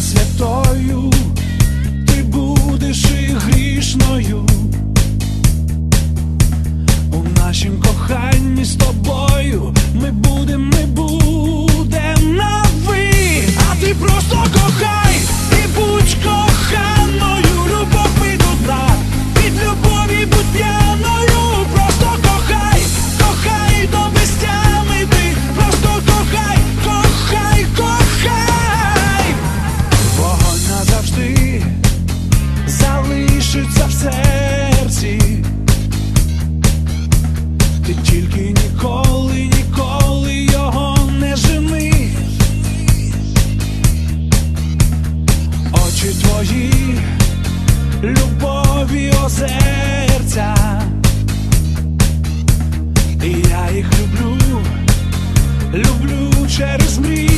святою, ти будеш і грішною. У нашім коханні з тобою ми будемо, ми будемо. Ти тільки ніколи, ніколи його не жени. Очі твої, любові озерця. І я їх люблю, люблю через мрії.